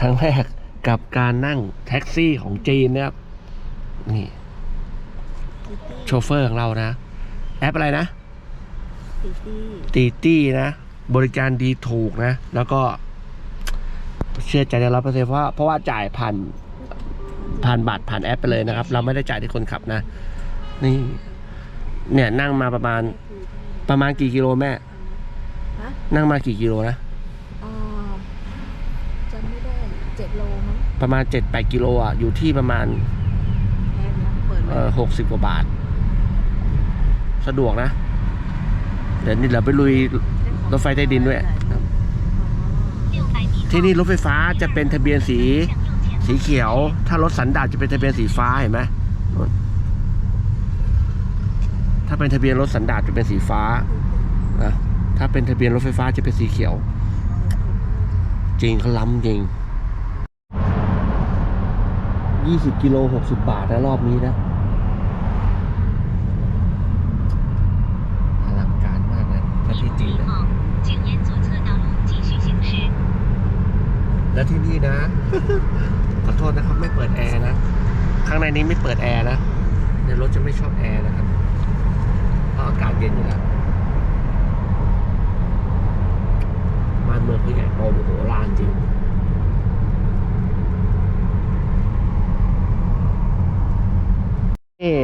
ครั้งแรกกับการนั่งแท็กซี่ของจีนนะครับ นี่ โชเฟอร์ของเรานะ แอปอะไรนะ ตีตี้ตีตี้นะ บริการดีถูกนะ แล้วก็ เชื่อใจได้ร้อยเปอร์เซ็นต์เพราะว่าเพราะว่าจ่ายผ่านผ่านบัตรผ่านแอปไปเลยนะครับ เราไม่ได้จ่ายที่คนขับนะ นี่ เนี่ยนั่งมาประมาณประมาณกี่กิโลแม่ฮะนั่งมากี่กิโลนะ อ่าจำไม่ได้เจ็ ดโลมั้งประมาณ 7-8กิโลอะ อยู่ที่ประมาณแพงนะเปิดเอไว้อหกสิบกว่าบาท สะดวกนะ เดี๋ยวนี้เราไปลุยรถไฟใต้ดินด้วยครับที่นี่รถไฟฟ้าจะเป็นทะเบียนสี สีเขียว ถ้ารถสันดาปจะเป็นทะเบียนสีฟ้าเห็นไหมนู่นถ้าเป็นทะเบียนรถสันดาปจะเป็นสีฟ้านะถ้าเป็นทะเบียนรถไฟฟ้าจะเป็นสีเขียว จริงเขาล้ำจริง 20 กิโล 60 บาทนะรอบนี้นะอลังการมากนะประเทศจีนนะและที่นี่นะ ขอโทษนะครับ ไม่เปิดแอร์นะ ข้างในนี้ไม่เปิดแอร์นะ ในรถจะไม่ชอบแอร์นะครับ เพราะอากาศเย็นอยู่แล้วมาเมืองเขาใหญ่โตโหฬารจริง นี่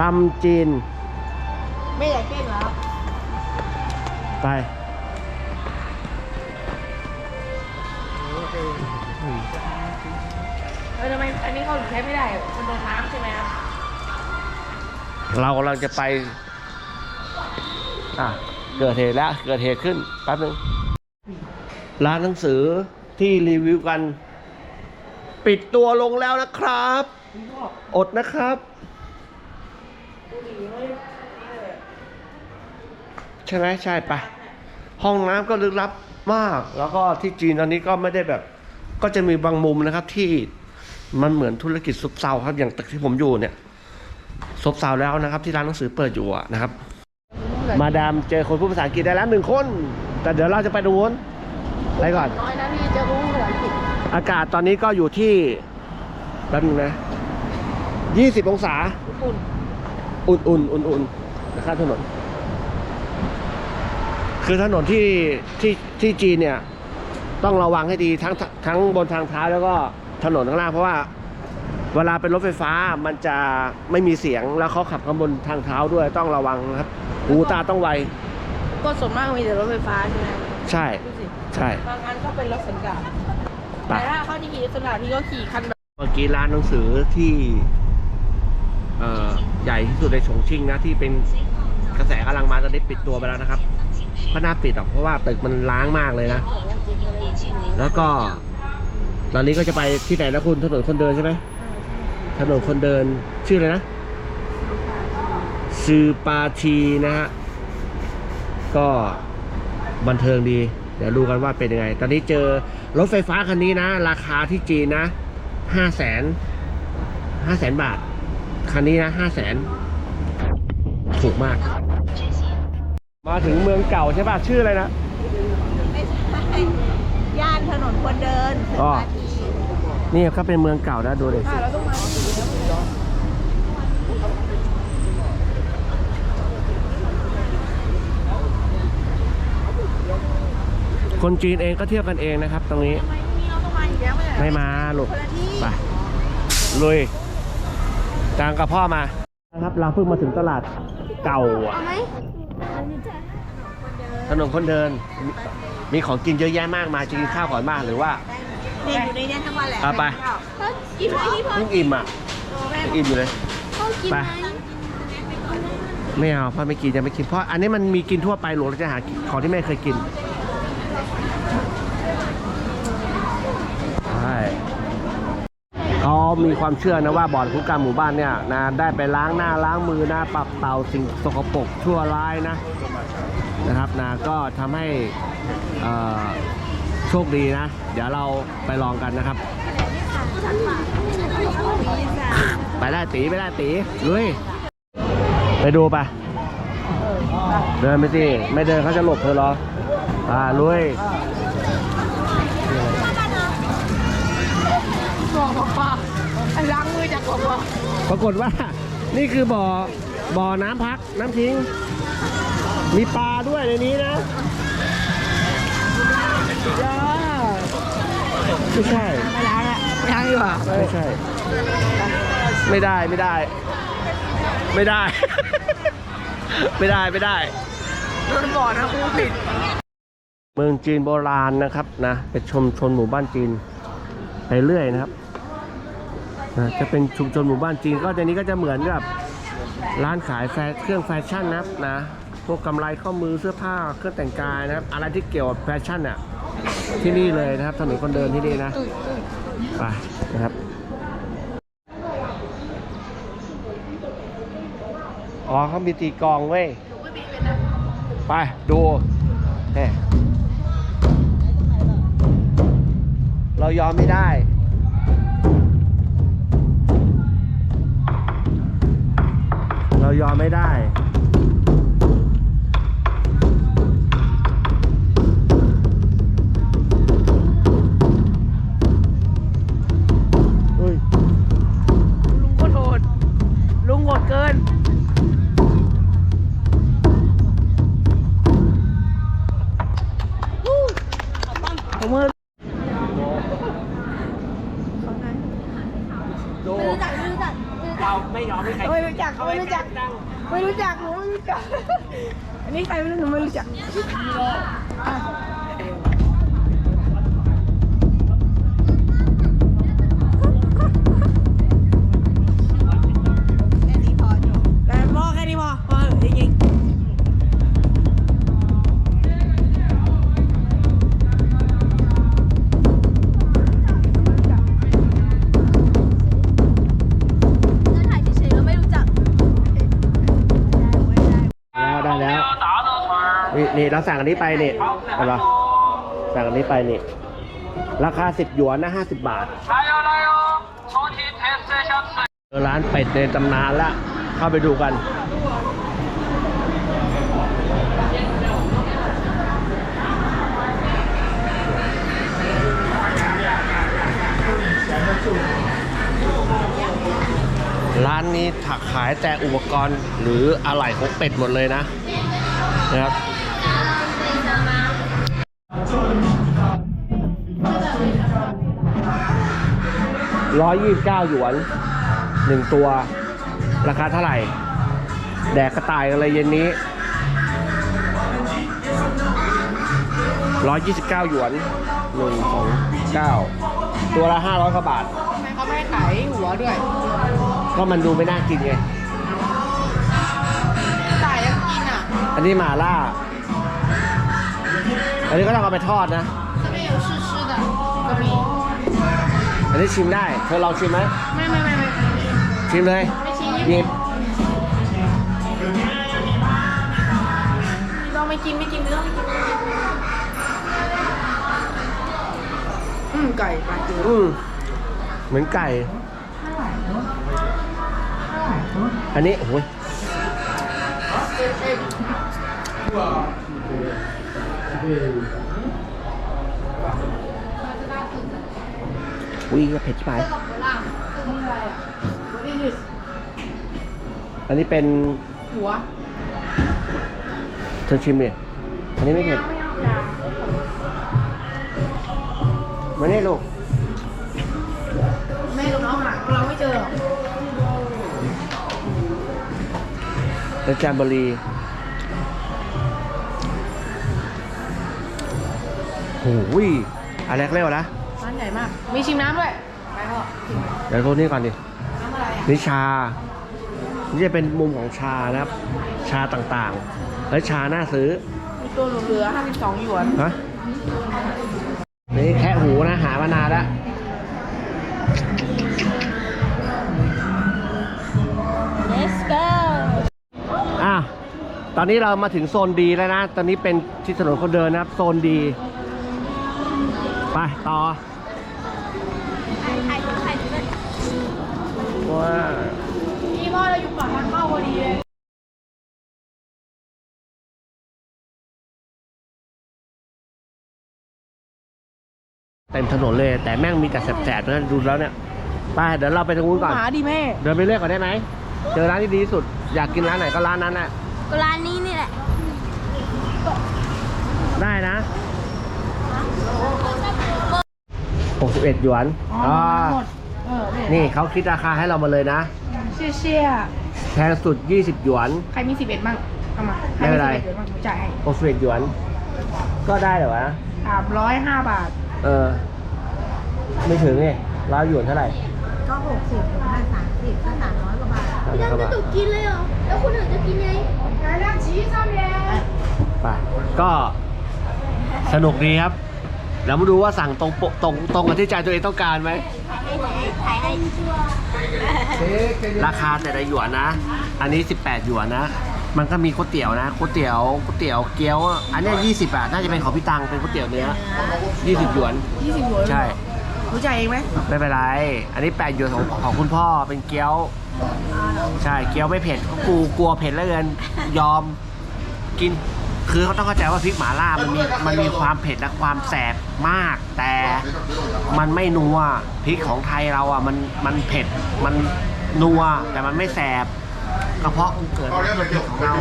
ลำจีน ไม่อยากเต้นแล้ว ไปเออทำไมอันนี้เขาถึงใช้ไม่ได้ มันโดนน้ำใช่ไหมครับ เรากำลังจะไป อะ เกิดเหตุแล้ว เกิดเหตุขึ้น แป๊บนึง ร้านหนังสือที่รีวิวกัน ปิดตัวลงแล้วนะครับ อดนะครับใช่ไหมใช่ไปห้องน้ำก็ลึกลับมาก แล้วก็ที่จีนตอนนี้ก็ไม่ได้แบบ ก็จะมีบางมุมนะครับที่มันเหมือนธุรกิจซุบเซาครับอย่างตึกที่ผมอยู่เนี่ยซบเซาแล้วนะครับ ที่ร้านหนังสือเปิดอยู่อะนะครับ มาดามเจอคนพูดภาษาอังกฤษได้แล้วหนึ่งคน แต่เดี๋ยวเราจะไปดูนไปก่อนน้อยนะที่จะรู้ภาษาอังกฤษอากาศตอนนี้ก็อยู่ที่แป๊บนึงนะ ยี่สิบองศา อุ่นอุ่นอุ่นอุ่นอุ่นนะครับถนน คือถนนที่ที่ที่จีนเนี่ย ต้องระวังให้ดีทั้งทั้งบนทางเท้าแล้วก็ถนนข้างล่างเพราะว่า เวลาเป็นรถไฟฟ้ามันจะไม่มีเสียงแล้วเขาขับข้างบนทางเท้าด้วยต้องระวังนะครับ หูตาต้องไว ก็ส่วนมากมีแต่รถไฟฟ้าใช่ไหมใช่ ดูสิใช่บางอันก็เป็นรถสันดาปไปแต่ถ้าเขาที่ขี่รถสันดาปที่ก็ขี่คันแบบ เมื่อกี้ร้านหนังสือที่เอ่อ ใหญ่ที่สุดในฉงชิ่งนะที่เป็นกระแสกำลังมาตอนนี้ปิดตัวไปแล้วนะครับก็น่าปิดหรอกเพราะว่าตึกมันล้างมากเลยนะ แล้วก็ ตอนนี้ก็จะไปที่ไหนนะคุณถนนคนเดินใช่ไหมถนนคนเดินชื่ออะไรนะซือปาชีนะฮะก็บันเทิงดี เดี๋ยวดูกันว่าเป็นยังไง ตอนนี้เจอรถไฟฟ้าคันนี้นะ ราคาที่จีนนะห้าแสนห้าแสนบาท คันนี้นะห้าแสนถูกมาก มาถึงเมืองเก่าใช่ป่ะ ชื่ออะไรนะ ไม่ใช่ ย่านถนนคนเดินอ๋อ นี่ก็เป็นเมืองเก่านะดูดิอ่าเราต้องมาคนจีนเองก็เที่ยวกันเองนะครับ ตรงนี้ทำไมพรุ่งนี้เราต้องมาอีกแล้วไม่ใช่เหรอไม่มาลูกคนละที่ไปลุย ตามกับพ่อมานะครับเราเพิ่งมาถึงตลาดเก่าอะเอาไหมถนนคนเดินมีมีของกินเยอะแยะมากมายจะกินข้าวก่อนมากหรือว่าเนี่ยอยู่ในเนี้ทั้งวันแหละเอาไปพ่อกินไหมที่พ่อเพิ่งอิ่มอะแม่เพิ่งอิ่มอยู่เลยพ่อกินไปไหมไม่เอาพ่อไม่กินจะไม่กินเพราะอันนี้มันมีกินทั่วไปหลวงเราจะหาของที่ไม่เคยกินใช่ เขามีความเชื่อนะว่าบ่อนคุกกรรหมู่บ้านเนี่ยนะได้ไปล้างหน้าล้างมือนะปรับเป่าสิ่งสกปรกชั่วร้ายนะนะครับนะก็ทำให้โชคดีนะ เดี๋ยวเราไปลองกันนะครับ ไปได้ตีไปได้ตีลุยไปดูไปเดินไปสิไม่เดินเขาจะหลบเธอหรออ่าลุย ปรากฏว่า นี่คือบ่อบ่อน้ำพักน้ำทิ้ง มีปลาด้วยในนี้นะย่าไม่ใช่ไม่ล้างอะไม่ล้างดีกว่าไม่ใช่ ไม่ได้ไม่ได้ ไม่ได้ ไม่ได้ไม่ได้โดนบ่อนะครูผิดเมืองจีนโบราณนะครับนะเป็นชมชนหมู่บ้านจีนไปเรื่อยนะครับนะ จะเป็นชุมชนหมู่บ้านจีนก็ในนี้ก็จะเหมือนกับร้านขายแฟเครื่องแฟชั่นนะครับนะพวกกำไรข้อมือเสื้อผ้าเครื่องแต่งกายนะครับ อะไรที่เกี่ยวกับแฟชั่นอะที่นี่เลยนะครับถนนคนเดินที่นี่นะไปนะครับอ๋อเขามีตีกองเว้ยไปดูแหม่เรายอมไม่ได้ เรายอมไม่ได้เฮ้ยลุงก็โทษลุงโหดเกินผมมือดู ไม่รู้จักไม่รู้จัก เราไม่ยอมให้ใคร ไม่รู้จักไม่รู้จัก ไม่รู้จักหนูไม่รู้จัก อันนี้ใครไม่รู้หนูไม่รู้จัก เราสั่งอันนี้ไปนี่เอาเหรอสั่งอันนี้ไปนี่ ราคาสิบหยวนนะห้าสิบบาทเจอร้านเป็ดในตำนานละ เข้าไปดูกันร้านนี้ถักขายแต่อุปกรณ์หรืออะไหล่ของเป็ดหมดเลยนะนะครับ ร้อยยี่สิบเก้าหยวนหนึ่งตัว ราคาเท่าไหร่ แดกกระต่ายกันเลยเย็นนี้ร้อยยี่สิบเก้าหยวนหนึ่งสองเก้าตัวละห้าร้อยกว่าบาทๆทำไมเขาไม่ให้ขายหัวด้วยก็มันดูไม่น่ากินไง ตายยังกินอะ อันนี้หมาล่า อันนี้ก็ต้องเอาไปทอดนะ อันนี้ชิมได้ เธอลองชิมไหมไม่ไม่ไม่ไม่ชิมเลยไม่ชิมหยิบลองไม่กินไม่กินไม่ต้องไม่กินอืมไก่ไก่จืดอืมเหมือนไก่ อันนี้โอ้ย อุ้ยเผ็ดชิบหายอันนี้เป็นหัวเธอชิมดิอันนี้ไม่เผ็ดมาเนี่ยลูกแม่กับน้องหาเราไม่เจอหรอกเป็นแจมเบอรีโอ้ยอะไรเรียกว่านะ ร้านใหญ่มาก มีชิมน้ำด้วย ไปพ่อชิมเดี๋ยวตัวนี้ก่อนดิน้ำอะไรอะนี่ชา นี่จะเป็นมุมของชานะครับ ชาต่างๆ แล้วชาน่าซื้อ มีตัวเหลือ52หยวน ฮะ นี่แค่หูนะหามานานแล้ว Let's go อะ ตอนนี้เรามาถึงโซนดีแล้วนะ ตอนนี้เป็นที่ถนนคนเดินนะครับ โซนดี ไป ต่อ ถ่ายถ่ายถ่ายด้วย ว้านี่พ่อเราอยู่ปากทางเข้าพอดีเลยเต็มถนนเลย แต่แม่งมีแต่แสบๆนะดูแล้วเนี่ยไปเดี๋ยวเราไปตรงนู้นก่อน หมาดิแม่ เดินไปเรื่อยก่อนได้ไหม เจอร้านที่ดีที่สุด อยากกินร้านไหนก็ร้านนั้นแหละก็ร้านนี้นี่แหละ ได้นะ 61 หยวนอ๋ออ่าหมด เออเนี่ยนี่เขาคิดราคาให้เรามาเลยนะ เชี่ยเชี่ยแพงสุด 20 หยวน ใครมีสิบเอ็ดบ้างเอามาใครไม่เป็นไร สิบเอ็ดบ้างหนูจ่ายให้61หยวน ก็ได้เหรอวะ สามร้อยห้าบาท เออ ไม่ถึงนี่ร้านหยวนเท่าไหร่ก็หกสิบห้าสามสิบก็สามร้อยกว่าบาทสามยังสิบจะบาทตุกกินเลยเหรอ แล้วคนอื่นจะกินไงไป ก็สนุกดีครับ แล้วมาดูว่าสั่งตรงปกตรงตรงกับที่ใจตัวเองต้องการไหมถ่ายให้ราคาแต่ละหยวนนะ อันนี้ 18 หยวนนะ มันก็มีก๋วยเตี๋ยวนะ ก๋วยเตี๋ยว ก๋วยเตี๋ยวเกี๊ยว อันเนี้ย20บาท น่าจะเป็นของพี่ตัง เป็นก๋วยเตี๋ยวเนื้อ20 หยวน ยี่สิบหยวนใช่หนูจ่ายเองไหมไม่เป็นไร อันนี้8หยวนของของคุณพ่อ เป็นเกี๊ยว ใช่ เกี๊ยวไม่เผ็ดก็กูกลัวเผ็ดแล้วเกิน ยอม กิน คือเขาต้องเข้าใจว่าพริกหม่าล่ามันมีมันมีความเผ็ดและความแสบมาก แต่มันไม่นัวพริกของไทยเราอะมันมันเผ็ดมันนัวแต่มันไม่แสบกระเพาะกูเกิดมาจากพริกของเรา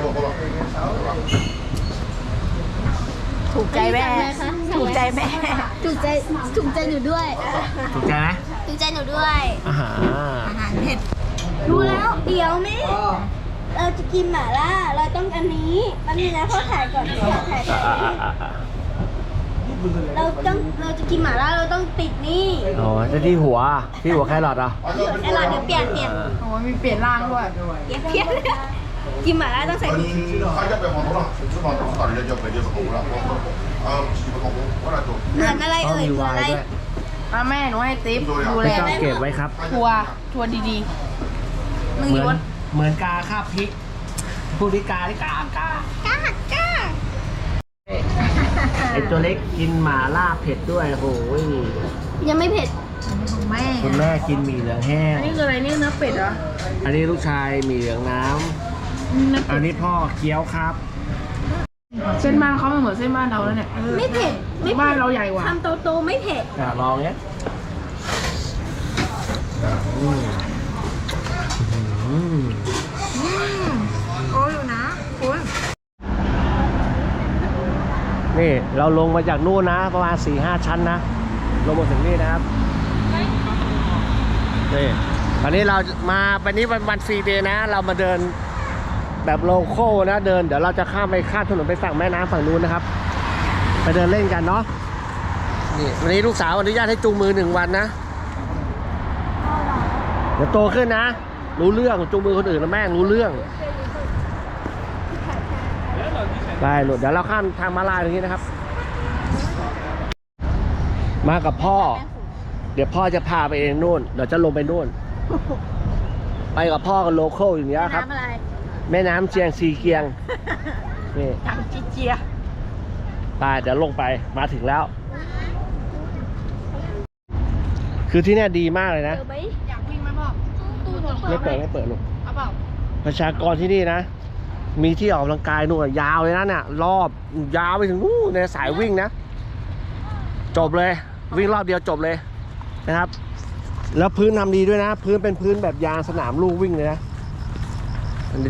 ถูกใจแม่ ถูกใจแม่ ถูกใจ ถูกใจหนูด้วย ถูกใจไหมถูกใจหนูด้วย อาหาร อาหารเผ็ด รู้แล้ว เดี๋ยวแม่ เราจะกินหม่าล่า เราต้องอันนี้มันมีนะพ่อถ่ายก่อนพ่อถ่ายก่อนเราต้องเราจะกินหม่าล่าเราต้องติดนี่อ๋อแล้ที่หัวที่หัวแครอทอะไอ้หลอดเดี๋ยวเปลี่ยนเปลี่ยนโอ้ยมีเปลี่ยนร่างด้วยเปลี่ยนกินหม่าล่าต้องใส่นี่เขาจะไปมองตัวเราชุดมองตัวก่อนเลยจะไปเดี๋ยวของเราเออชิบะของว่าอะไรตัวเหมือนอะไรเอ่ยเหมือนอะไรอะแม่หนูให้ติ๊บดูแลไม่ชอบเก็บไว้ครับทัวทัวดีๆมึงอยู่ เหมือนกาคาบพริกพูดที่กาที่กากากล้าก้าไอตัวเล็กกินหมาล่าเผ็ดด้วยโอ้ยยังไม่เผ็ดของแม่คุณแม่กินหมี่เหลืองแห้ๆงอันนี้คืออะไรนี่เนื้อเป็ดเหรออันนี้ลูกชายหมี่เหลืองน้เนื้อำอันนี้พ่อเกี๊ยวครับ เส้นบ้านเขาไม่เหมือนเส้นบ้านเราแล้วเนี่ยไม่เผ็ดไม่ผ็ดบ้านเราใหญ่กว่าคำโตๆไม่เผ็ดอะลองเนี้ยอืมอืม โอ้ยอยู่นะคุณนี่เราลงมาจากนู่นนะ ประมาณ4ี่ห้าชั้นนะ ลงมาถึงนี่นะครับ นี่ตอนนี้เรามาวันนี้วันวันฟรีเดย์นะ เรามาเดินแบบโลโก้นะ เดิน เดี๋ยวเราจะข้ามไปข้ามถนนไปฝั่งแม่น้ำฝั่งนู้นนะครับ ไปเดินเล่นกันเนาะ นี่วันนี้ลูกสาวอนุญาตให้จูงมือหนึ่งวันนะ เดี๋ยวโตขึ้นนะ รู้เรื่องจูงมือคนอื่นแล้วแม่งรู้เรื่องได้หลุดเดี๋ยวเราข้ามทางมาลายตรงนี้นะครับ มากับพ่อ เดี๋ยวพ่อจะพาไปเองนู่น เดี๋ยวจะลงไปนู่น ไปกับพ่อกับโลโก้อย่างเงี้ยครับน้ำอะไรแม่น้ำเชียงซีเกียง นี่จังจีเจียไปเดี๋ยวลงไปมาถึงแล้ว คือที่เนี่ยดีมากเลยนะ ตู้หนูไม่เปิดไม่เปิดลูกเอาเปล่าประชากรที่นี่นะ มีที่ออกกำลังกายนู่นอะยาวเลยนะเนี่ยรอบยาวไปถึงนู่นในสายวิ่งนะ จบเลย วิ่งรอบเดียวจบเลยนะครับ แล้วพื้นทำดีด้วยนะ พื้นเป็นพื้นแบบยางสนามลูกวิ่งเลยนะ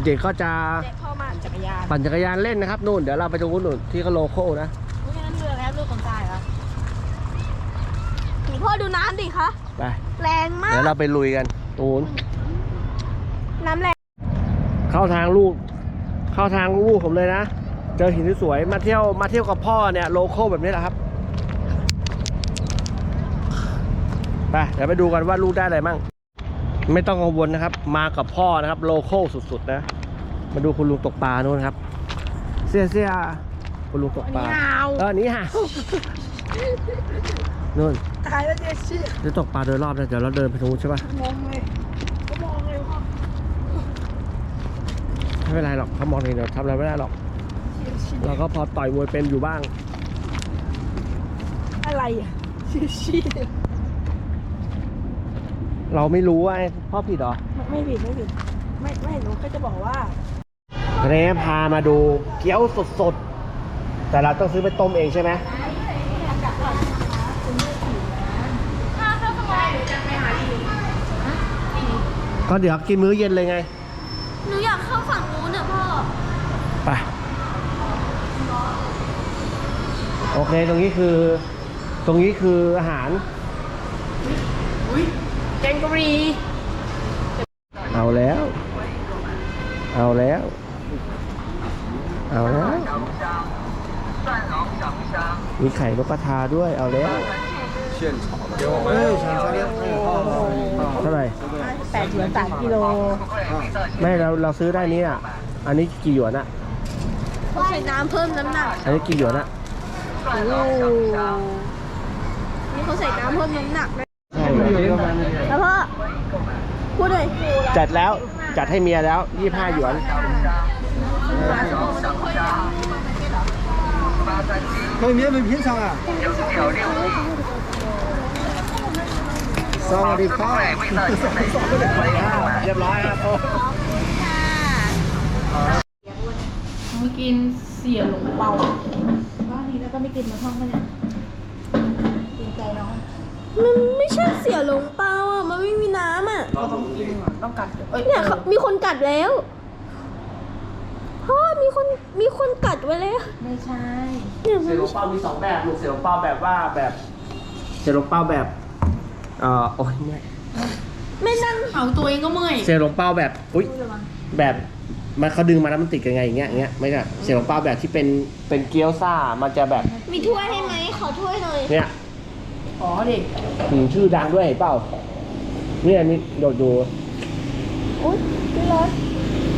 เด็กๆก็จะเด็กพ่อมาจักรยานปั่นจักรยานเล่นนะครับนู่นเดี๋ยวเราไปตรงนู้นนู่นที่เขาโลโก้นะไม่งั้นเรือแล้วลูกคนตายเหรอหนูพ่อดูน้ำดิคะไปแรงมาเดี๋ยวกเราไปลุยกันตรงนู้ นน้ำแรงเข้าทางลูก เข้าทางลูกผมเลยนะ เจอหินสวยๆมาเที่ยวมาเที่ยวกับพ่อเนี่ยโลโก้แบบนี้แหละครับไปเดี๋ยวไปดูกันว่าลูกได้อะไรมั่งไม่ต้องกังวลนะครับ มากับพ่อนะครับ โลโก้สุดๆนะ มาดูคุณลุงตกปลานู่นครับ เสียเสียคุณลุงตกปลาอันนี้ฮาวเออนี่ฮะนู่นตายแล้วเจ๊ชี่จะตกปลาโดยรอบนะเดี๋ยวเราเดินไปตรงนู้นใช่ปะงงเลยก็มองเลยพ่อ ไม่เป็นไรหรอกถ้ามองเห็นเดี๋ยวทำอะไรไม่ได้หรอก เราก็พอต่อยมวยเป็นอยู่บ้าง อะไรอะชี่ชี่เราไม่รู้ว่าไอ้พ่อผิดเหรอ ไม่ผิดไม่ผิดไม่ไม่หนูก็จะบอกว่าวันนี้พามาดูเกี๊ยวสดๆ แต่เราต้องซื้อไปต้มเองใช่ไหมก็เดี๋ยวกินมื้อเย็นเลยไง หนูอยากเข้าฝั่งนู้นน่ะพ่อ ไป โอเคตรงนี้คือ ตรงนี้คืออาหารแกงกะหรี่เอาแล้ว เอาแล้ว เอาแล้ว มีไข่นกกระทาด้วยเอาแล้วเท่าไหร่แปดหยวนสามกิโลไม่เราเราซื้อได้นี้อะ อันนี้กี่หยวนอะเขาใส่น้ำเพิ่มน้ำหนัก อันนี้กี่หยวนอะโอ้ นี่เขาใส่น้ำเพิ่มน้ำหนักนะแล้วพ่อพูดเลยจัดแล้วจัดให้เมียแล้วยี่ห้าหยวนเฮ้ยเมียเป็นพิ้นซังอะสวัสดีครับเรียบร้อยครับกินเสียหลงเปา มันไม่ใช่เสียหลงเปาอะ มันไม่มีน้ำอะก็ต้องกินอะต้องกัดเอ้ยเนี่ยเขามีคนกัดแล้วพ่อมีคนมีคนกัดไว้แล้วไม่ใช่เนี่ยมัเสี่ยนหลงเปามีสองแบบลูกเสี่ยหลงเปาแบบว่าแบบเสี่ยหลงเปาแบบเอ่อโอ้ยเนี่ยไม่นั่นเอาตัวเองก็เมื่อยเสี่ยหลงเปาแบบอุ้ยแบบ มันเขาดึงมาแล้วมันติดกันไงอย่างเงี้ยอย่างเงี้ยไม่ใช่เสี่ยหลงเปาแบบที่เป็นเป็นเกี๊ยวซ่ามันจะแบบมีถ้วยให้ไหมขอถ้วยหน่อยเนี่ยอ๋อเด็กหืมชื่อดังด้วยเห็นเปล่าเนี่ยนี่โดดดูอุ้ยพี่รถ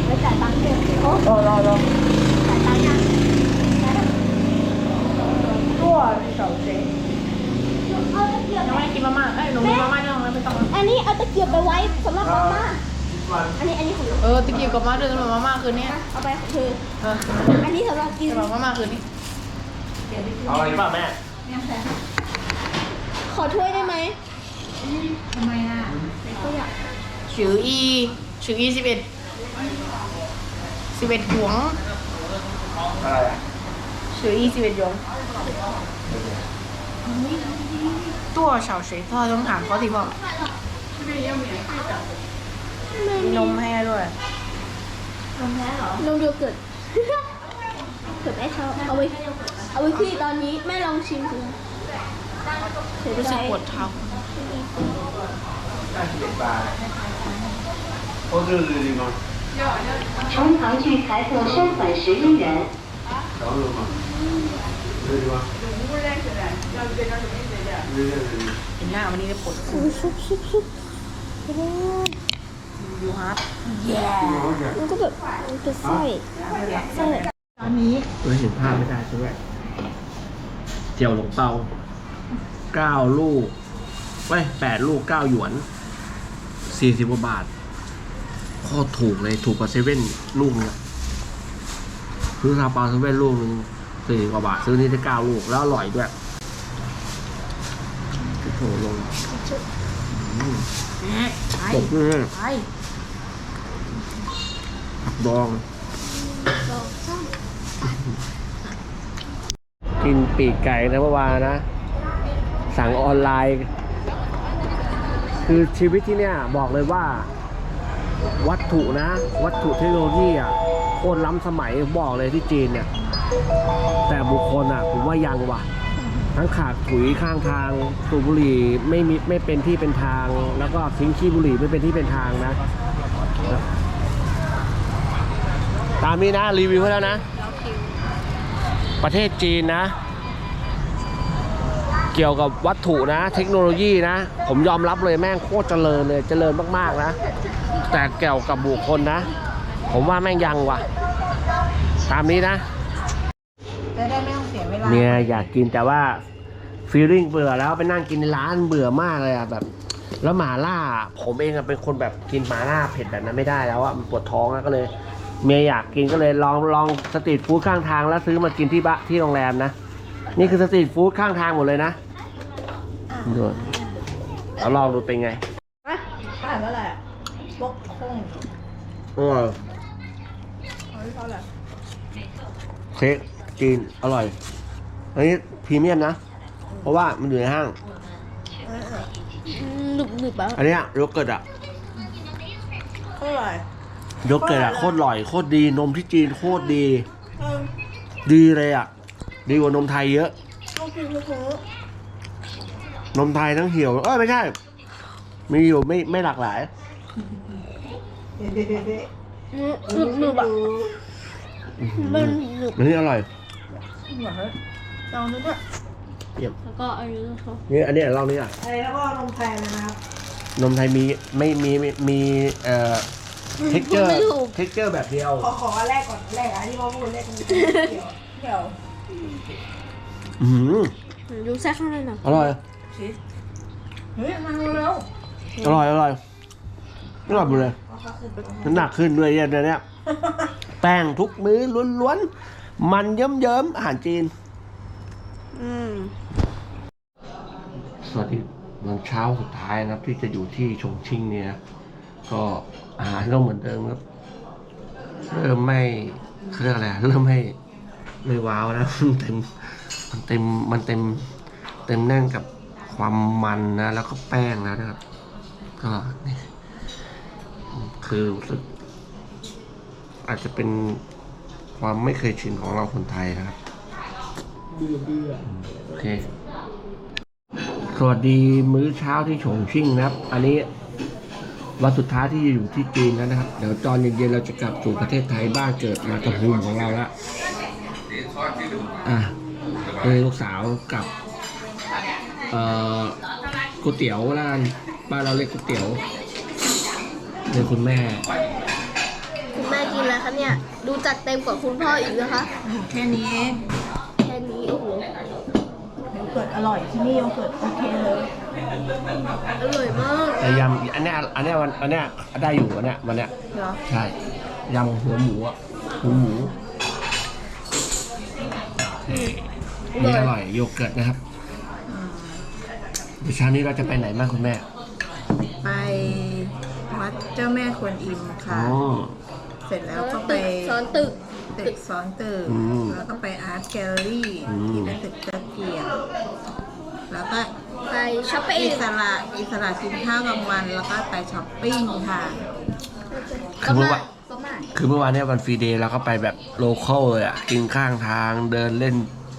ไปจ่ายตังค์เถอะโอ้รอรอรอจ่ายตังค์ยังตัวเก่าเจ๊เอาตะเกียบยังไม่ได้กินมาม่าเอ้ยหนูมีมาม่ายังไม่ต้องแล้วอันนี้เอาตะเกียบไปไว้สำหรับมาม่า อันนี้อันนี้ของหนูเออตะกี้กับมาเดินมาม่าคืนนี้เอาไปของเธอเอออันนี้สำหรับกินจะบอกมาม่าคืนนี้เอาอะไรเปล่าแม่ขอถ้วยได้ไหมทำไมอะก็อยากชื่ออีชื่ออีสิบเอ็ดสิบเอ็ดหยวงอะไรอะชื่ออีสิบเอ็ดหยวงตัว小水พ่อต้อง ถามเขาสิพ่อมีนมให้ด้วย นมโยเกิร์ตเกิดแม่ชอบเอาไว้ เอาไว้ที่ตอนนี้แม่ลองชิมสิเสีย รู้สึก ใจ ปวดเท้า โอ้ดื้อดื้อดีมั้ง 从堂区财富收款十一元。 สองดื้อมั้งดื้อดีมั้ง เห็นหน้าวันนี้ได้ปวด ซุบซุบซุบซุบ อ ยู่ฮาร์ดมันก็แบบมันเป็นไส้ไส้ตอนนี้เออเห็นภาพไม่ได้ใช่ไหมเจียวหลงเปาเก้าลูกเว้ยแปดลูกเก้าหยวนสี่สิบกว่าบาทโคตรถูกเลยถูกกว่าเซเว่นลูกนึงอะซื้อซาเปาเซเว่นลูกนึงสี่กว่าบาท ซื้อนี่ได้เก้าลูกแล้วอร่อยด้วยโถลงแม่ไปตบด้วยไป ผักดอง กินปีกไก่นะเมื่อวานนะ สั่งออนไลน์ คือชีวิตที่เนี่ยบอกเลยว่า วัตถุนะ วัตถุเทคโนโลยีอะโคตรล้ำสมัยบอกเลยที่จีนเนี่ย แต่บุคคลอะผมว่ายังว่ะทั้งขาดถุยข้างทางสูบบุหรี่ไม่มีไม่เป็นที่เป็นทาง แล้วก็ทิ้งขี้บุหรี่ไม่เป็นที่เป็นทางนะ ตามนี้นะรีวิวให้แล้วนะ ประเทศจีนนะ เกี่ยวกับวัตถุนะ เทคโนโลยีนะ ผมยอมรับเลยแม่งโคตรเจริญเลยเจริญมากๆนะ แต่เกี่ยวกับบุคคลนะ ผมว่าแม่งยังว่ะ ตามนี้นะจะได้ไม่ต้องเสียเวลาเนี่ยอยากกินแต่ว่าฟีลลิ่งเบื่อแล้วไปนั่งกินในร้านเบื่อมากเลยอะแบบ แล้วหมาล่า ผมเองอะเป็นคนแบบกินหมาล่าเผ็ดแบบนั้นไม่ได้แล้วอะมันปวดท้องอะก็เลย เมียอยากกินก็เลยลองลองสตรีทฟู้ดข้างทางแล้วซื้อมากินที่บะที่โรงแรมนะ นี่คือสตรีทฟู้ดข้างทางหมดเลยนะดูเอาลองดูเป็นไงผ่านแล้วแหละบกคงอร่อยเค้กจีนอร่อย อันนี้พรีเมียมนะ เพราะว่ามันอยู่ในห้างหนึบหนึบๆอะอันเนี้ยโยเกิร์ตอะอร่อย โยเกิร์ตอะโคตรอร่อยโคตรดีนมที่จีนโคตรดี เออดีเลยอะดีกว่านมไทยเยอะต้องกินเถอะนมไทยทั้งเหี่ยว เอ้ยไม่ใช่ มีอยู่ไม่ไม่หลากหลาย หนึบหนึบอะมันหนึบอันนี้อร่อยลองดูด้วยแล้วก็อันนี้นะคะนี่อันนี้เล่านี่อะอะไรแล้วก็นมไทยเลยนะครับนมไทยมีไม่มีมีมีเอ่อ เท็กเจอร์ไม่ถูกเท็กเจอร์แบบเดียว ขอขออันแรกก่อนอันแรกอันที่พ่อพูดแรกมันเกี่ยวเกี่ยวอืมดูแซ่ข้างในหน่อยอร่อยเฮ้ยมาเร็วอร่อย อร่อยอร่อยหมดเลยน้ำหนักขึ้นด้วยเนี่ยเดี๋ยวเนี่ย แป้งทุกมื้อล้วนๆ มันเยิ้มๆ อาหารจีน อืมสวัสดีวันเช้าสุดท้ายนะครับที่จะอยู่ที่ชงชิ่งเนี่ยนะก็ อาหารก็เหมือนเดิมครับ เริ่มไม่เรียกอะไรเริ่มไม่ไม่ว้าวนะมันเต็มมันเต็มมันเต็มเต็มแน่นกับความมันนะ แล้วก็แป้งแล้วนะครับ ก็นี่คือรู้สึกอาจจะเป็นความไม่เคยชินของเราคนไทยนะครับโอเค สวัสดีมื้อเช้าที่ฉงชิ่งนะครับ อันนี้ วันสุดท้ายที่อยู่ที่จีนแล้วนะครับ เดี๋ยวตอนเย็นๆเราจะกลับสู่ประเทศไทยบ้านเกิดมาตะภูมิของเราแล้วอะเลยลูกสาวกับเอ่อก๋วยเตี๋ยวร้านบ้านเราเรียกก๋วยเตี๋ยวเลยคุณแม่ คุณแม่กินแล้วครับเนี่ย ดูจัดเต็มกว่าคุณพ่ออีกนะคะ แค่นี้เองแค่นี้โอ้โห โยเกิร์ตอร่อยที่นี่โยเกิร์ตโอเคเลย อร่อยมากแต่ยำอันเนี้ยอันเนี้ยวันอันเนี้ยได้อยู่อันเนี้ยวันเนี้ยเหรอใช่ยำหัวหมูอะหัวหมูนี่อร่อยโยเกิร์ตนะครับเดี๋ยวเช้านี้เราจะไปไหนบ้างคุณแม่ไปวัดเจ้าแม่กวนอิมค่ะอเสร็จแล้วก็ไปซ้อนตึกตึกซ้อนตึกอืมแล้วก็ไปอาร์ตแกลเลอรี่อืม ที่เป็นตึกตะเกียบแล้วก็ ไปช้อปปิ้อิงสระอิสระกินข้าวกลางวันแล้วก็ไปช้อปปิ้งค่ะ คือเมื่อวานประมาณคือเมื่อวานเนี่ยวันฟรีเดย์เราก็ไปแบบโลคอลเลยอะกินข้างทางเดินเล่น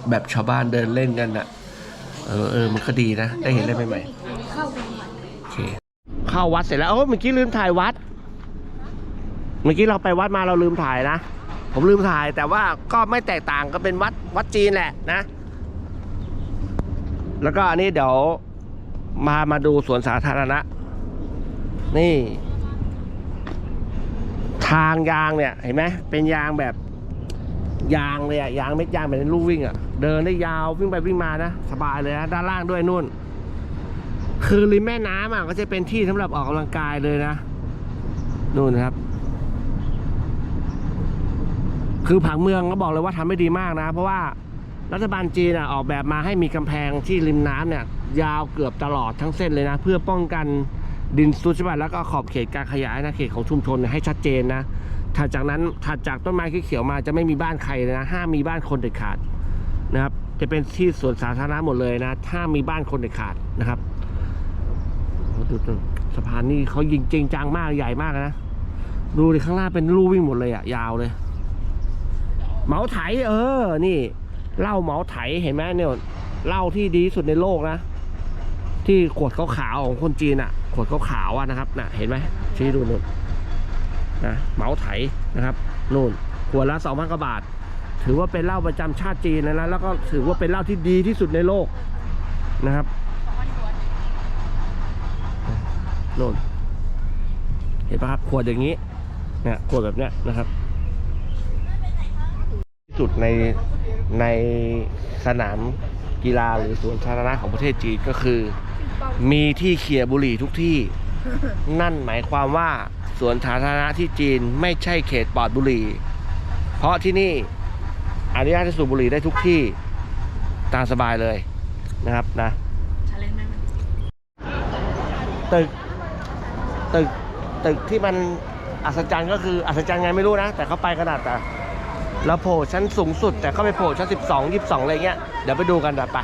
แบบชาวบ้านเดินเล่นกันอะ เออเออมันก็ดีนะ ได้เห็นอะไรใหม่เข้าไปหน่อยๆโอเคเข้าวัดเสร็จแล้วเออเมื่อกี้ลืมถ่ายวัด เมื่อกี้เราไปวัดมาเราลืมถ่ายนะ ผมลืมถ่ายแต่ว่าก็ไม่แตกต่างก็เป็นวัดวัดจีนแหละนะ แล้วก็อันนี้เดี๋ยวมามาดูสวนสาธารณะ นี่ ทางยางเนี่ย เห็นไหมเป็นยางแบบ ยางเลยอะยางเม็ดยางแบบลูกวิ่งอะเดินได้ยาววิ่งไปวิ่งมานะ สบายเลยนะด้านล่างด้วยนู่น คือริมแม่น้ำอะก็จะเป็นที่สำหรับออกกำลังกายเลยนะนู่นนะครับ คือผังเมืองก็บอกเลยว่าทำไม่ดีมากนะ เพราะว่า รัฐบาลจีนออกแบบมาให้มีกำแพงที่ริมน้ำเนี่ยยาวเกือบตลอดทั้งเส้นเลยนะ เพื่อป้องกันดินซุดใช่ไหมแล้วก็ขอบเขตการขยายนะเขตของชุมชนให้ชัดเจนนะถัดจากนั้นถัดจากต้นไม้เขียวๆมาจะไม่มีบ้านใครเลยนะห้ามมีบ้านคนเด็ดขาดนะครับ จะเป็นที่สวนสาธารณะหมดเลยนะ ถ้ามีบ้านคนเด็ดขาดนะครับดูตรงสะพานนี่เขายิงจริงจังมากใหญ่มากนะดูดิข้างล่างเป็นลู่วิ่งหมดเลยอะยาวเลย เหมาไถเออนี่ เหล้าเหมาไถเห็นไหมเนี่ยเหล้าที่ดีสุดในโลกนะ ที่ขวดขาวๆของคนจีนอะ ขวดขาวๆอะนะครับน่ะเห็นไหมชี้ดูนู่นนะเหมาไถนะครับนู่นขวดละสองพันกว่าบาท ถือว่าเป็นเหล้าประจำชาติจีนนะนะแล้วก็ถือว่าเป็นเหล้าที่ดีที่สุดในโลกนะครับนู่นเห็นปะครับขวดอย่างนี้เนี่ยขวดแบบเนี้ยนะครับ ที่สุดในในสนามกีฬาหรือสวนสาธารณะของประเทศจีนก็คือ มีที่เขี่ยบุหรี่ทุกที่ นั่นหมายความว่าสวนสาธารณะที่จีนไม่ใช่เขตปลอดบุหรี่ เพราะที่นี่อนุญาตให้สูบบุหรี่ได้ทุกที่ตามสบายเลยนะครับนะตึกตึกตึกที่มันอัศจรรย์ก็คืออัศจรรย์ไงไม่รู้นะ แต่เขาไปขนาดแต่ แล้วโผล่ชั้นสูงสุด แต่ก็ไปโผล่ชั้น 12 22 อะไรเงี้ย เดี๋ยวไปดูกันแบบไป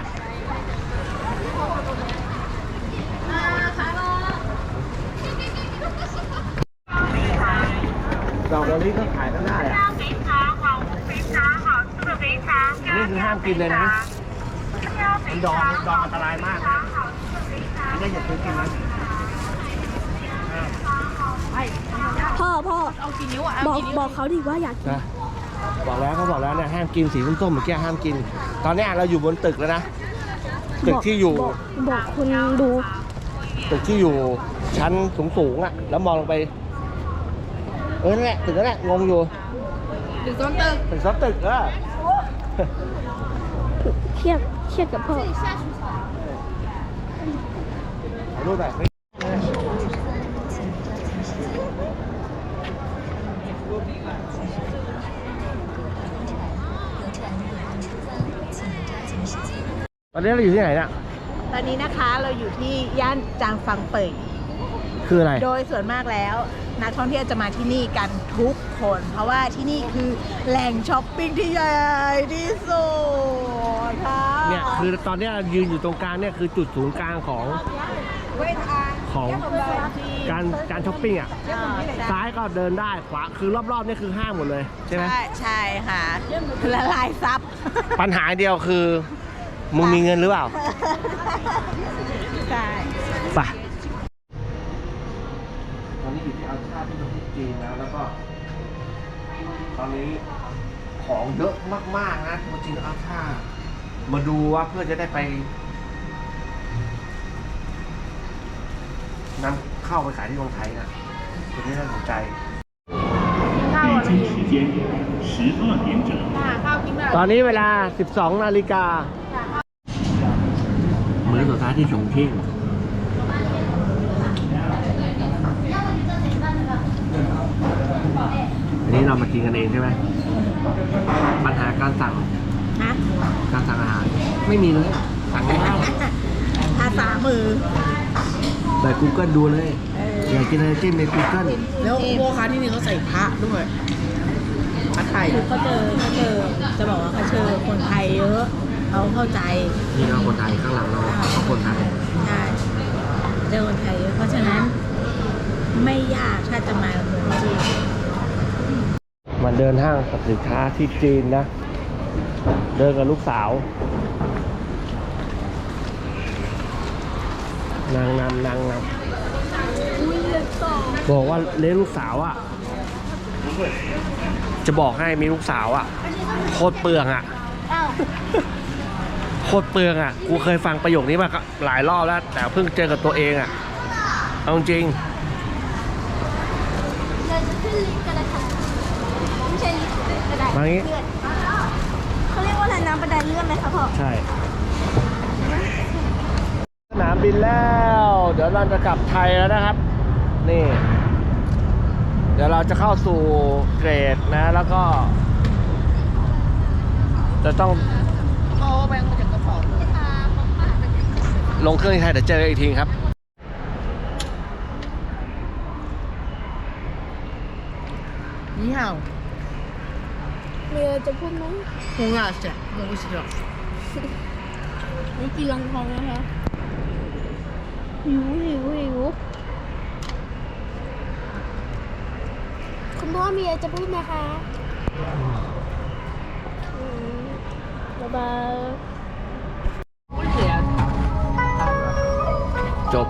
นี้ก็ขายกันได้อะนี่คือห้ามกินเลยนะมันดองดองอันตรายมากนะไม่ได้อย่าซื้อกินนะพ่อพ่อบอกบอกเขาดิว่าอยากกินนะ บอกแล้วเขาบอกแล้วเนี่ยห้ามกินสีส้มๆเมื่อกี้ห้ามกิน ตอนเนี้ยเราอยู่บนตึกแล้วนะ ตึกที่อยู่บอกบอกคุณดูตึกที่อยู่ชั้นสูงๆอะ แล้วมองลงไป เออนั่นแหละตึกนั่นแหละงงอยู่ถึงต้นตึกตึกซ้อนตึกเออเครียดเครียดกับพ่อ ถ่ายรูปแบบ ตอนนี้เราอยู่ที่ไหนเนี่ยตอนนี้นะคะเราอยู่ที่ย่านจางฟังเป่ยคืออะไร โดยส่วนมากแล้วนักท่องเที่ยวจะมาที่นี่กันทุกคน เพราะว่าที่นี่คือแหล่งช้อปปิ้งที่ใหญ่ที่สุดค่ะเนี่ยคือตอนเนี้ยยืนอยู่ตรงกลางเนี่ยคือจุดศูนย์กลางของของการการช้อปปิ้งอะอ่าใช่ซ้ายก็เดินได้ขวาคือรอบๆนี่คือห้างหมดเลยใช่ไหมใช่ใช่ค่ะละลายซับ ปัญหาเดียวคือ มึงมีเงินหรือเปล่าใช่ไปตอนนี้อยู่ที่อาชาที่ประเทศจีนนะแล้วก็ ตอนนี้ของเยอะมากๆนะจริงอาชามาดูว่าเพื่อจะได้ไปนำเข้าไปขายที่เมืองไทยนะคนที่น่าสนใจตอนนี้เวลา 12 นาฬิกา สุดท้ายที่ฉงชิ่งอันนี้เรามากินกันเองใช่ไหมปัญหาการสั่ง ฮะการสั่งอาหาร ไม่มีเลยสั่งง่ายภาษามือๆแต่ Google ดูเลยอยากกินอะไรจิ้มใน Google แล้วพวกค้าที่นี่เขาใส่พระด้วยพระไทยเขาเจอเขาเจอจะบอกว่าเขาเจอคนไทยเยอะ เขาเข้าใจนี่ก็คนไทยข้างหลังเราก็คนไทยใช่เจอคนไทยเยอะเพราะฉะนั้นไม่ยากถ้าจะมาเมืองจีนมันเดินห้างสรรพสินค้าที่จีนนะ เดินกับลูกสาว นางนำนางนำบอกว่าเลี้ยงลูกสาวอะ่ะ จะบอกให้มีลูกสาวอะ่ะ โคตรเปลืองอะ่ะโค ตรเปลืองอะ่ะ กูเคยฟังประโยคนี้มาหลายรอบแล้ว แต่เพิ่งเจอกับตัวเองอะ่ะ เอาจริงเราจะขึ้นลิฟต์กันนะคะไม่ใช่ลิฟต์กระดาษมางี้เลื่อนเขาเรียกว่าอะไรน้ำบันไดเลื่อนไหมคะพ่อ ใช่ สนามบินแล้ว เดี๋ยวเราจะกลับไทยแล้วนะครับ นี่ เดี๋ยวเราจะเข้าสู่เกรดนะ แล้วก็ จะต้องเอาแบงค์มาจากกระเป๋า ลงเครื่องที่ไทยเดี๋ยวเจอกันอีกทีครับนี่ห่าวมีอะไรจะพูดไหมคงอาจจะมองไม่ใช่หรอกนี่กินลังทองนะคะหิวหิวหิวคุณพ่อมีอะไรจะพูดไหมคะอืมบ๊ายบาย จบ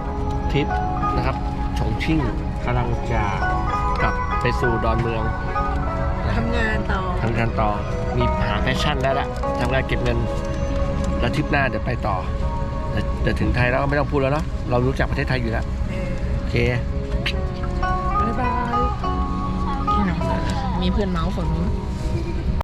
ทริปนะครับฉงชิ่งกำลังจะกลับไปสู่ดอนเมืองทำงานต่อทำงานต่อมีหาแพชชั่นแล้วล่ะทำงานเก็บเงินแล้วทริปหน้าเดี๋ยวไปต่อเดี๋ยวเดี๋ยวถึงไทยแล้วก็ไม่ต้องพูดแล้วเนาะเรารู้จักประเทศไทยอยู่แล้วโอเคบ๊ายบายมีเพื่อนเมาส์คนนู้น